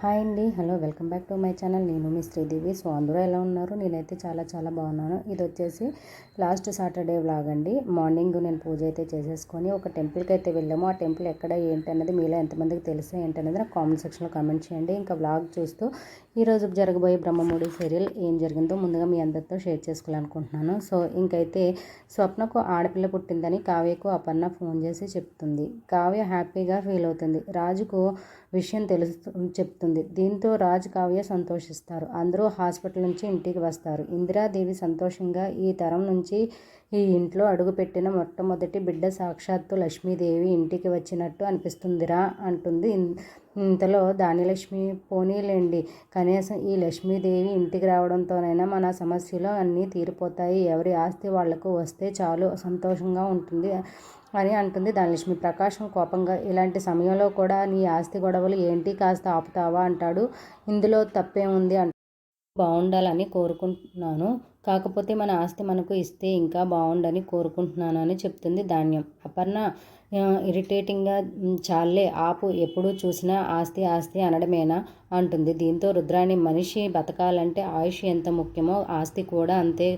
Hi అండి. Hello welcome back to my channel. నేను మీ శ్రీదేవి. సో అందరూ ఎలా ఉన్నారు? నేనైతే చాలా చాలా బాగున్నాను. ఇది వచ్చేసి లాస్ట్ సాటర్డే వ్లాగ్ అండి. మార్నింగ్ నేను పూజ అయితే చేసేసుకొని ఒక టెంపుల్కి అయితే వెళ్ళాము. ఆ టెంపుల్ ఎక్కడ ఏంటి అన్నది మీలో ఎంతమందికి తెలిసే ఏంటి అనేది నాకు కామెంట్ సెక్షన్లో కామెంట్ చేయండి. ఇంకా వ్లాగ్ చూస్తూ ఈరోజు జరగబోయే బ్రహ్మముడి సీరియల్ ఏం జరిగిందో ముందుగా మీ అందరితో షేర్ చేసుకోవాలనుకుంటున్నాను. సో ఇంకైతే స్వప్నకు ఆడపిల్ల పుట్టిందని కావ్యకు అపర్ణ ఫోన్ చేసి చెప్తుంది. కావ్య హ్యాపీగా ఫీల్ అవుతుంది. రాజుకు విషయం తెలుస్తు చెప్తుంది. దీంతో రాజ్ కావ్య సంతోషిస్తారు. అందరూ హాస్పిటల్ నుంచి ఇంటికి వస్తారు. ఇందిరాదేవి సంతోషంగా ఈ తరం నుంచి ఈ ఇంట్లో అడుగుపెట్టిన మొట్టమొదటి బిడ్డ సాక్షాత్తు లక్ష్మీదేవి ఇంటికి వచ్చినట్టు అనిపిస్తుందిరా అంటుంది. ఇంతలో దానిలక్ష్మి పోనీలేండి. కనీసం ఈ లక్ష్మీదేవి ఇంటికి రావడంతోనైనా మన సమస్యలు అన్నీ తీరిపోతాయి. ఎవరి ఆస్తి వాళ్ళకు వస్తే చాలు సంతోషంగా ఉంటుంది అని అంటుంది ధనలక్ష్మి ప్రకాశం కోపంగా ఇలాంటి సమయంలో కూడా నీ ఆస్తి గొడవలు ఏంటి? కాస్త ఆపుతావా? అంటాడు. ఇందులో తప్పేముంది? అంట బాగుండాలని కోరుకుంటున్నాను. కాకపోతే మన ఆస్తి మనకు ఇస్తే ఇంకా బాగుండని కోరుకుంటున్నాను అని చెప్తుంది ధాన్యం. అపర్ణ ఇరిటేటింగ్గా చాలే ఆపు ఎప్పుడు చూసినా ఆస్తి ఆస్తి అనడమేనా? అంటుంది. దీంతో రుద్రాణి మనిషి బతకాలంటే ఆయుష్ ఎంత ముఖ్యమో ఆస్తి కూడా అంతే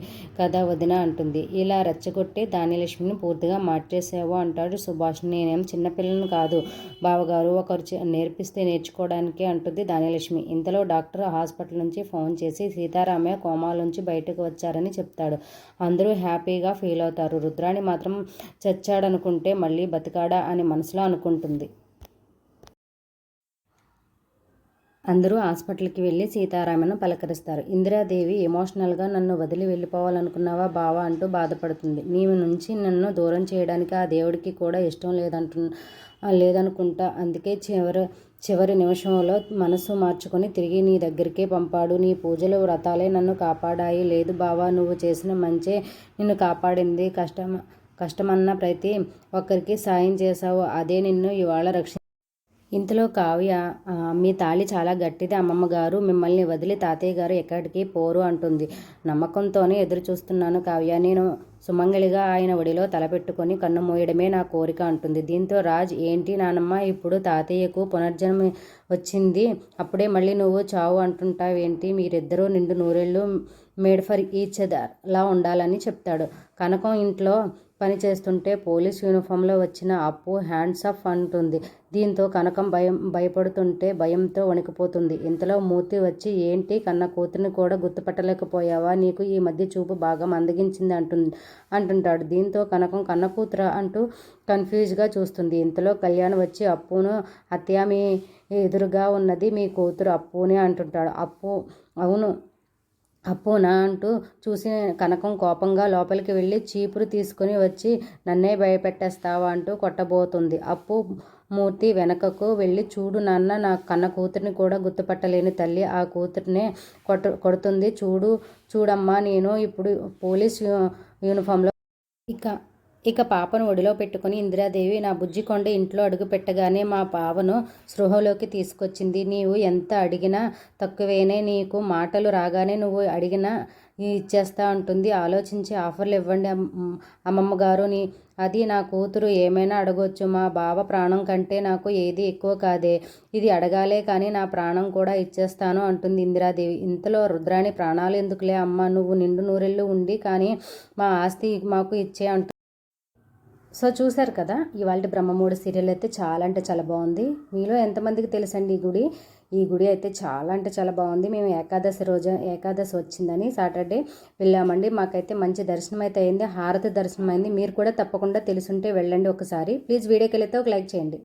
కదా వదిన అంటుంది. ఇలా రెచ్చగొట్టి ధాన్యలక్ష్మిని పూర్తిగా మార్చేసావు అంటాడు సుభాష్. నేనేం చిన్నపిల్లను కాదు బావగారు ఒకరు నేర్పిస్తే నేర్చుకోవడానికి అంటుంది ధాన్యలక్ష్మి. ఇంతలో డాక్టర్ హాస్పిటల్ నుంచి ఫోన్ చేసి సీతారామయ్య కోమాలోంచి బయటకు వచ్చారని చెప్తాడు. అందరూ హ్యాపీగా ఫీల్ అవుతారు. రుద్రాణి మాత్రం చచ్చాడనుకుంటే మళ్ళీ బతికాడా అని మనసులో అనుకుంటుంది. అందరూ హాస్పిటల్కి వెళ్ళి సీతారామను పలకరిస్తారు. ఇందిరాదేవి ఎమోషనల్గా నన్ను వదిలి వెళ్ళిపోవాలనుకున్నావా బావా అంటూ బాధపడుతుంది. నీవు నుంచి నన్ను దూరం చేయడానికి ఆ దేవుడికి కూడా ఇష్టం లేదంటు లేదనుకుంటా. అందుకే చివరి చివరి నిమిషంలో మనసు మార్చుకొని తిరిగి నీ దగ్గరికే పంపాడు. నీ పూజలు వ్రతాలే నన్ను కాపాడాయి. లేదు బావా నువ్వు చేసిన మంచే నిన్ను కాపాడింది. కష్టం కష్టమన్న ప్రతి ఒక్కరికి సాయం చేశావు. అదే నిన్ను ఇవాళ రక్షి ఇంతలో కావ్య మీ తాళి చాలా గట్టిది అమ్మమ్మ గారు. మిమ్మల్ని వదిలి తాతయ్య గారు ఎక్కడికి పోరు అంటుంది. నమ్మకంతోనే ఎదురు చూస్తున్నాను కావ్య. నేను సుమంగళిగా ఆయన ఒడిలో తలపెట్టుకొని కన్ను మూయడమే నా కోరిక అంటుంది. దీంతో రాజ్ ఏంటి నానమ్మ ఇప్పుడు తాతయ్యకు పునర్జన్మ వచ్చింది. అప్పుడే మళ్ళీ నువ్వు చావు అంటుంటావేంటి? మీరిద్దరూ నిండు నూరేళ్ళు మేడ్ ఫర్ ఈచ్ అదర్లా ఉండాలని చెప్తాడు. కనకం ఇంట్లో పనిచేస్తుంటే పోలీస్ యూనిఫామ్లో వచ్చిన అప్పు హ్యాండ్స్ ఆఫ్ అంటుంది. దీంతో కనకం భయం భయపడుతుంటే భయంతో వణికిపోతుంది. ఇంతలో మూర్తి వచ్చి ఏంటి కన్న కూతురిని కూడా గుర్తుపట్టలేకపోయావా? నీకు ఈ మధ్య చూపు బాగా మందగించింది అంటుంది అంటుంటాడు. దీంతో కనకం కన్న కూతురు అంటూ కన్ఫ్యూజ్గా చూస్తుంది. ఇంతలో కళ్యాణ్ వచ్చి అప్పును అత్యామి ఎదురుగా ఉన్నది మీ కూతురు అప్పునే అంటుంటాడు. అప్పు అవును అప్పునా అంటూ చూసి కనకం కోపంగా లోపలికి వెళ్ళి చీపురు తీసుకుని వచ్చి నన్నే భయపెట్టేస్తావా అంటూ కొట్టబోతుంది. అప్పు మూర్తి వెనకకు వెళ్ళి చూడు నాన్న నా కన్న కూతురిని కూడా గుర్తుపట్టలేని తల్లి ఆ కూతురినే కొట్ట కొడుతుంది. చూడు చూడమ్మా నేను ఇప్పుడు పోలీస్ యూనిఫామ్లో ఇక ఇక పాపను ఒడిలో పెట్టుకుని ఇందిరాదేవి నా బుజ్జికొండ ఇంట్లో అడుగు పెట్టగానే మా పావను స్పృహలోకి తీసుకొచ్చింది. నీవు ఎంత అడిగినా తక్కువేనే నీకు మాటలు రాగానే నువ్వు అడిగినా ఇచ్చేస్తా ఉంటుంది ఆలోచించి ఆఫర్లు ఇవ్వండి అమ్మమ్మ గారు నీ అది నా కూతురు ఏమైనా అడగొచ్చు. మా బావ ప్రాణం కంటే నాకు ఏది ఎక్కువ కాదే. ఇది అడగాలే కానీ నా ప్రాణం కూడా ఇచ్చేస్తాను అంటుంది ఇందిరాదేవి. ఇంతలో రుద్రాణి ప్రాణాలు ఎందుకులే అమ్మ? నువ్వు నిండు నూరెళ్ళు ఉండి కానీ మా ఆస్తి మాకు ఇచ్చే అంటు సో చూశారు కదా ఇవాళ బ్రహ్మమూడి సీరియల్ అయితే చాలా అంటే చాలా బాగుంది. మీలో ఎంతమందికి తెలుసండి ఈ గుడి? ఈ గుడి అయితే చాలా అంటే చాలా బాగుంది. మేము ఏకాదశి రోజు ఏకాదశి వచ్చిందని సాటర్డే వెళ్ళామండి. మాకైతే మంచి దర్శనం అయితే అయింది. హారతి దర్శనం అయింది. మీరు కూడా తప్పకుండా తెలుసుంటే వెళ్ళండి ఒకసారి. ప్లీజ్ వీడియోకి వెళితే ఒక లైక్ చేయండి.